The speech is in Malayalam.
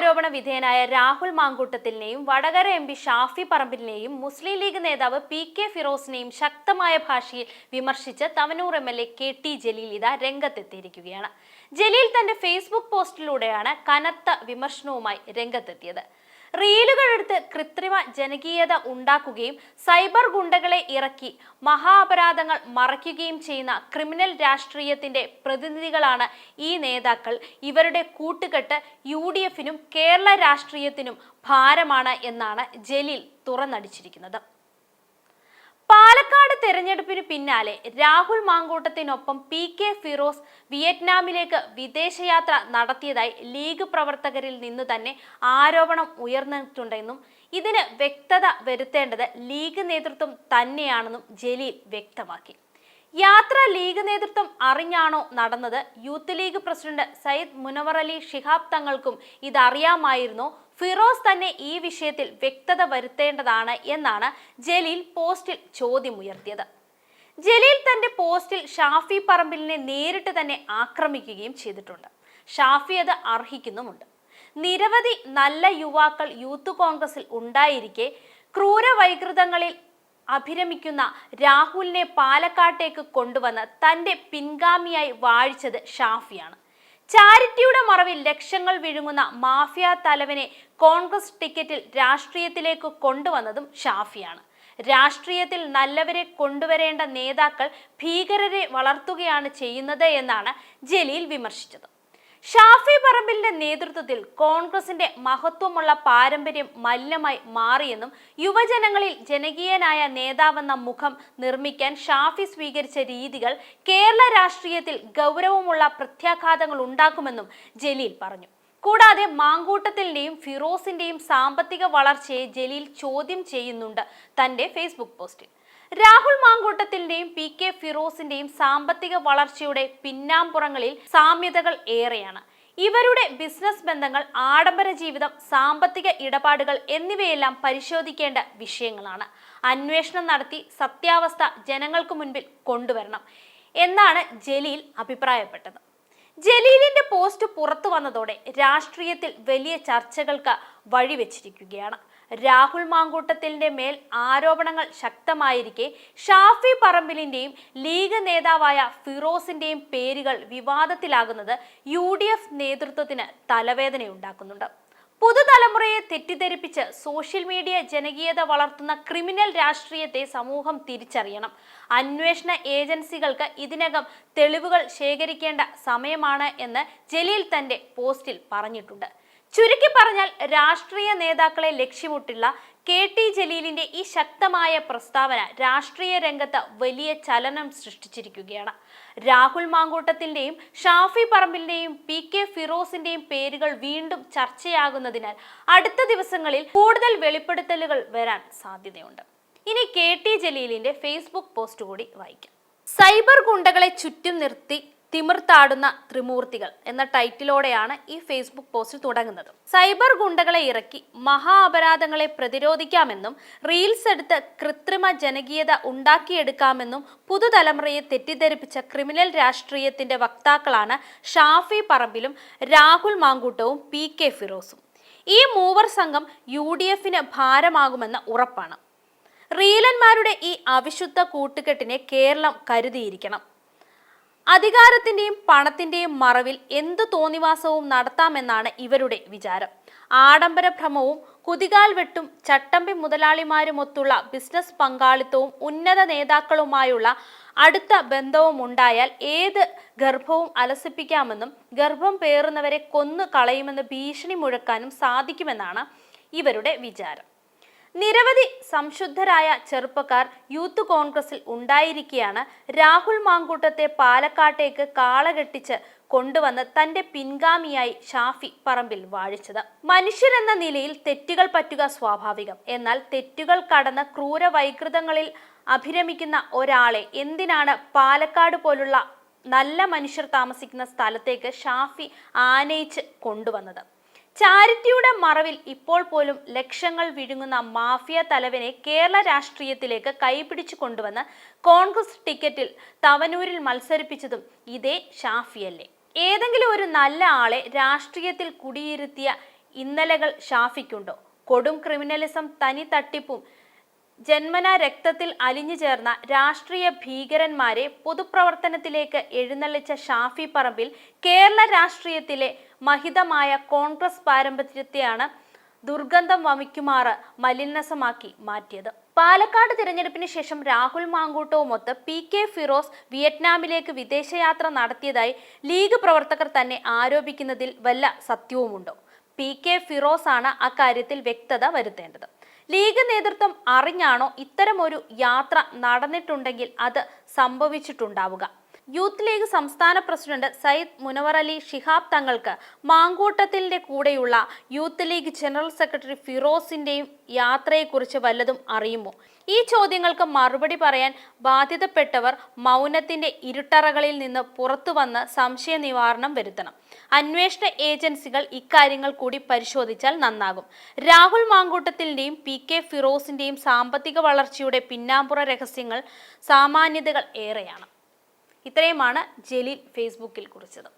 ആരോപണ വിധേയനായ രാഹുൽ മാങ്കൂട്ടത്തിലിനെയും വടകര എം പി ഷാഫി പറമ്പിലിനെയും മുസ്ലിം ലീഗ് നേതാവ് പി കെ ഫിറോസിനെയും ശക്തമായ ഭാഷയിൽ വിമർശിച്ച് Thavanur M L A K T Jaleel ഇത രംഗത്തെത്തിയിരിക്കുകയാണ്. ജലീൽ തന്റെ ഫേസ്ബുക്ക് പോസ്റ്റിലൂടെയാണ് കനത്ത വിമർശനവുമായി രംഗത്തെത്തിയത്. റീലുകൾ എടുത്ത് കൃത്രിമ ജനകീയത ഉണ്ടാക്കുകയും സൈബർ ഗുണ്ടകളെ ഇറക്കി മഹാ അപരാധങ്ങൾ മറയ്ക്കുകയും ചെയ്യുന്ന ക്രിമിനൽ രാഷ്ട്രീയത്തിന്റെ പ്രതിനിധികളാണ് ഈ നേതാക്കൾ. ഇവരുടെ കൂട്ടുകെട്ട് യു ഡി എഫിനും കേരള രാഷ്ട്രീയത്തിനും ഭാരമാണ് എന്നാണ് ജലീൽ തുറന്നടിച്ചിരിക്കുന്നത്. പാലക്കാട് തെരഞ്ഞെടുപ്പിന് പിന്നാലെ രാഹുൽ മാങ്കൂട്ടത്തിനൊപ്പം പി കെ ഫിറോസ് വിയറ്റ്നാമിലേക്ക് വിദേശയാത്ര നടത്തിയതായി ലീഗ് പ്രവർത്തകരിൽ നിന്ന് തന്നെ ആരോപണം ഉയർന്നിട്ടുണ്ടെന്നും ഇതിന് വ്യക്തത വരുത്തേണ്ടത് ലീഗ് നേതൃത്വം തന്നെയാണെന്നും ജലീൽ വ്യക്തമാക്കി. യാത്ര ലീഗ് നേതൃത്വം അറിഞ്ഞാണോ നടന്നത്? Youth league president Sayyid Munavvar Ali Shihab തങ്ങൾക്കും ഇതറിയാമായിരുന്നു. ഫിറോസ് തന്നെ ഈ വിഷയത്തിൽ വ്യക്തത വരുത്തേണ്ടതാണ് എന്നാണ് ജലീൽ പോസ്റ്റിൽ ചോദ്യമുയർത്തിയത്. ജലീൽ തന്റെ പോസ്റ്റിൽ ഷാഫി പറമ്പിലിനെ നേരിട്ട് തന്നെ ആക്രമിക്കുകയും ചെയ്തിട്ടുണ്ട്. ഷാഫി അത് അർഹിക്കുന്നുമുണ്ട്. നിരവധി നല്ല യുവാക്കൾ യൂത്ത് കോൺഗ്രസിൽ ഉണ്ടായിരിക്കെ ക്രൂരവൈകൃതങ്ങളിൽ അഭിരമിക്കുന്ന രാഹുലിനെ പാലക്കാട്ടേക്ക് കൊണ്ടുവന്ന് തന്റെ പിൻഗാമിയായി വാഴിച്ചത് ഷാഫിയാണ്. ചാരിറ്റിയുടെ മറവിൽ ലക്ഷങ്ങൾ വിഴുങ്ങുന്ന മാഫിയ തലവനെ കോൺഗ്രസ് ടിക്കറ്റിൽ രാഷ്ട്രീയത്തിലേക്ക് കൊണ്ടുവന്നതും ഷാഫിയാണ്. രാഷ്ട്രീയത്തിൽ നല്ലവരെ കൊണ്ടുവരേണ്ട നേതാക്കൾ ഭീകരരെ വളർത്തുകയാണ് ചെയ്യുന്നത് എന്നാണ് ജലീൽ വിമർശിച്ചത്. ഷാഫി പറമ്പിലിന്റെ നേതൃത്വത്തിൽ കോൺഗ്രസിന്റെ മഹത്വമുള്ള പാരമ്പര്യം മലിനമായി മാറിയെന്നും യുവജനങ്ങളിൽ ജനകീയനായ നേതാവെന്ന മുഖം നിർമ്മിക്കാൻ ഷാഫി സ്വീകരിച്ച രീതികൾ കേരള രാഷ്ട്രീയത്തിൽ ഗൗരവമുള്ള പ്രത്യാഘാതങ്ങൾ ഉണ്ടാക്കുമെന്നും ജലീൽ പറഞ്ഞു. കൂടാതെ മാങ്കൂട്ടത്തിന്റെയും ഫിറോസിന്റെയും സാമ്പത്തിക വളർച്ചയെ ജലീൽ ചോദ്യം ചെയ്യുന്നുണ്ട് തന്റെ ഫേസ്ബുക്ക് പോസ്റ്റിൽ. രാഹുൽ മാങ്കൂട്ടത്തിന്റെയും പി കെ ഫിറോസിന്റെയും സാമ്പത്തിക വളർച്ചയുടെ പിന്നാമ്പുറങ്ങളിൽ സാമ്യതകൾ ഏറെയാണ്. ഇവരുടെ ബിസിനസ് ബന്ധങ്ങൾ ആഡംബര ജീവിതം സാമ്പത്തിക ഇടപാടുകൾ എന്നിവയെല്ലാം പരിശോധിക്കേണ്ട വിഷയങ്ങളാണ്. അന്വേഷണം നടത്തി സത്യാവസ്ഥ ജനങ്ങൾക്ക് മുൻപിൽ കൊണ്ടുവരണം എന്നാണ് ജലീൽ അഭിപ്രായപ്പെട്ടത്. ജലീലിന്റെ പോസ്റ്റ് പുറത്തു വന്നതോടെ രാഷ്ട്രീയത്തിൽ വലിയ ചർച്ചകൾക്ക് വഴിവെച്ചിരിക്കുകയാണ്. രാഹുൽ മാങ്കൂട്ടത്തിലിന്റെ മേൽ ആരോപണങ്ങൾ ശക്തമായിരിക്കെ ഷാഫി പറമ്പിലിന്റെയും ലീഗ് നേതാവായ ഫിറോസിന്റെയും പേരുകൾ വിവാദത്തിലാകുന്നത് യു നേതൃത്വത്തിന് തലവേദനയുണ്ടാക്കുന്നുണ്ട്. പുതുതലമുറയെ തെറ്റിദ്ധരിപ്പിച്ച് സോഷ്യൽ മീഡിയ ജനകീയത വളർത്തുന്ന ക്രിമിനൽ രാഷ്ട്രീയത്തെ സമൂഹം തിരിച്ചറിയണം. അന്വേഷണ ഏജൻസികൾക്ക് ഇതിനകം തെളിവുകൾ ശേഖരിക്കേണ്ട സമയമാണ് എന്ന് ജലീൽ തന്റെ പോസ്റ്റിൽ പറഞ്ഞിട്ടുണ്ട്. ചുരുക്കി പറഞ്ഞാൽ രാഷ്ട്രീയ നേതാക്കളെ ലക്ഷ്യമിട്ടുള്ള കെ ടി ജലീലിന്റെ ഈ ശക്തമായ പ്രസ്താവന രാഷ്ട്രീയ രംഗത്ത് വലിയ ചലനം സൃഷ്ടിച്ചിരിക്കുകയാണ്. രാഹുൽ മാങ്കൂട്ടത്തിന്റെയും ഷാഫി പറമ്പിലിന്റെയും പി കെ ഫിറോസിന്റെയും പേരുകൾ വീണ്ടും ചർച്ചയാകുന്നതിനാൽ അടുത്ത ദിവസങ്ങളിൽ കൂടുതൽ വെളിപ്പെടുത്തലുകൾ വരാൻ സാധ്യതയുണ്ട്. ഇനി കെ ടി ജലീലിന്റെ ഫേസ്ബുക്ക് പോസ്റ്റ് കൂടി വായിക്കാം. സൈബർ ഗുണ്ടകളെ ചുറ്റും നിർത്തി തിമിർത്താടുന്ന ത്രിമൂർത്തികൾ എന്ന ടൈറ്റിലോടെയാണ് ഈ ഫേസ്ബുക്ക് പോസ്റ്റ് തുടങ്ങുന്നത്. സൈബർ ഗുണ്ടകളെ ഇറക്കി മഹാ അപരാധങ്ങളെ പ്രതിരോധിക്കാമെന്നും റീൽസ് എടുത്ത് കൃത്രിമ ജനകീയത ഉണ്ടാക്കിയെടുക്കാമെന്നും പുതുതലമുറയെ തെറ്റിദ്ധരിപ്പിച്ച ക്രിമിനൽ രാഷ്ട്രീയത്തിന്റെ വക്താക്കളാണ് ഷാഫി പറമ്പിലും രാഹുൽ മാങ്കൂട്ടവും പി കെ ഫിറോസും. ഈ മൂവർ സംഘം യു ഡി എഫിന് ഭാരമാകുമെന്ന ഉറപ്പാണ്. റീലന്മാരുടെ ഈ അവിശുദ്ധ കൂട്ടുകെട്ടിനെ കേരളം കരുതിയിരിക്കണം. അധികാരത്തിന്റെയും പണത്തിന്റെയും മറവിൽ എന്ത് തോന്നിവാസവും നടത്താമെന്നാണ് ഇവരുടെ വിചാരം. ആഡംബര ഭ്രമവും കുതികാൽ വെട്ടും ചട്ടമ്പി മുതലാളിമാരുമൊത്തുള്ള ബിസിനസ് പങ്കാളിത്തവും ഉന്നത നേതാക്കളുമായുള്ള അടുത്ത ബന്ധവും ഉണ്ടായാൽ ഏത് ഗർഭവും അലസിപ്പിക്കാമെന്നും ഗർഭം പേറുന്നവരെ കൊന്നു കളയുമെന്ന് ഭീഷണി മുഴക്കാനും സാധിക്കുമെന്നാണ് ഇവരുടെ വിചാരം. നിരവധി സംശുദ്ധരായ ചെറുപ്പക്കാർ യൂത്ത് കോൺഗ്രസിൽ ഉണ്ടായിരിക്കെയാണ് രാഹുൽ മാങ്കൂട്ടത്തെ പാലക്കാട്ടേക്ക് കാളകെട്ടിച്ച് കൊണ്ടുവന്ന് തന്റെ പിൻഗാമിയായി ഷാഫി പറമ്പിൽ വാഴിച്ചത്. മനുഷ്യരെന്ന നിലയിൽ തെറ്റുകൾ പറ്റുക സ്വാഭാവികം. എന്നാൽ തെറ്റുകൾ കടന്ന് ക്രൂരവൈകൃതങ്ങളിൽ അഭിരമിക്കുന്ന ഒരാളെ എന്തിനാണ് പാലക്കാട് പോലുള്ള നല്ല മനുഷ്യർ താമസിക്കുന്ന സ്ഥലത്തേക്ക് ഷാഫി ആനയിച്ച് കൊണ്ടുവന്നത്? ചാരിറ്റിയുടെ മറവിൽ ഇപ്പോൾ പോലും ലക്ഷങ്ങൾ വിഴുങ്ങുന്ന മാഫിയ തലവനെ കേരള രാഷ്ട്രീയത്തിലേക്ക് കൈപിടിച്ചു കൊണ്ടുവന്ന് കോൺഗ്രസ് ടിക്കറ്റിൽ തവനൂരിൽ മത്സരിപ്പിച്ചതും ഇതേ ഷാഫിയല്ലേ. ഏതെങ്കിലും ഒരു നല്ല ആളെ രാഷ്ട്രീയത്തിൽ കുടിയിരുത്തിയ ഇന്നലകൾ ഷാഫിക്കുണ്ടോ? കൊടും ക്രിമിനലിസം തനി തട്ടിപ്പും ജന്മന രക്തത്തിൽ അലിഞ്ഞു ചേർന്ന രാഷ്ട്രീയ ഭീകരന്മാരെ പൊതുപ്രവർത്തനത്തിലേക്ക് എഴുന്നള്ളിച്ച ഷാഫി പറമ്പിൽ കേരള രാഷ്ട്രീയത്തിലെ മഹിതമായ കോൺഗ്രസ് പാരമ്പര്യത്തെയാണ് ദുർഗന്ധം വമിക്കുമാറ് മലിനസമാക്കി മാറ്റിയത്. പാലക്കാട് തിരഞ്ഞെടുപ്പിന് ശേഷം രാഹുൽ മാങ്കൂട്ടവുമൊത്ത് പി കെ ഫിറോസ് വിയറ്റ്നാമിലേക്ക് വിദേശയാത്ര നടത്തിയതായി ലീഗ് പ്രവർത്തകർ തന്നെ ആരോപിക്കുന്നതിൽ വല്ല സത്യവുമുണ്ടോ? പി കെ ഫിറോസ് ആണ് അക്കാര്യത്തിൽ വ്യക്തത വരുത്തേണ്ടത്. ലീഗ് നേതൃത്വം അറിഞ്ഞാണോ ഇത്തരമൊരു യാത്ര നടന്നിട്ടുണ്ടെങ്കിൽ അത് സംഭവിച്ചിട്ടുണ്ടാവുക? യൂത്ത് ലീഗ് സംസ്ഥാന പ്രസിഡന്റ് സയ്യിദ് മുനവർ അലി ഷിഹാബ് തങ്ങൾക്ക് മാങ്കൂട്ടത്തിന്റെ കൂടെയുള്ള യൂത്ത് ലീഗ് ജനറൽ സെക്രട്ടറി ഫിറോസിന്റെയും യാത്രയെക്കുറിച്ച് വല്ലതും അറിയുമോ? ഈ ചോദ്യങ്ങൾക്ക് മറുപടി പറയാൻ ബാധ്യതപ്പെട്ടവർ മൗനത്തിന്റെ ഇരുട്ടറകളിൽ നിന്ന് പുറത്തു വന്ന് സംശയ നിവാരണം വരുത്തണം. അന്വേഷണ ഏജൻസികൾ ഇക്കാര്യങ്ങൾ കൂടി പരിശോധിച്ചാൽ നന്നാകും. രാഹുൽ മാങ്കൂട്ടത്തിന്റെയും പി കെ ഫിറോസിന്റെയും സാമ്പത്തിക വളർച്ചയുടെ പിന്നാമ്പുറ രഹസ്യങ്ങൾ സാമാന്യതകൾ ഏറെയാണ്. ഇത്രയുമാണ് ജലീൽ ഫേസ്ബുക്കിൽ കുറിച്ചത്.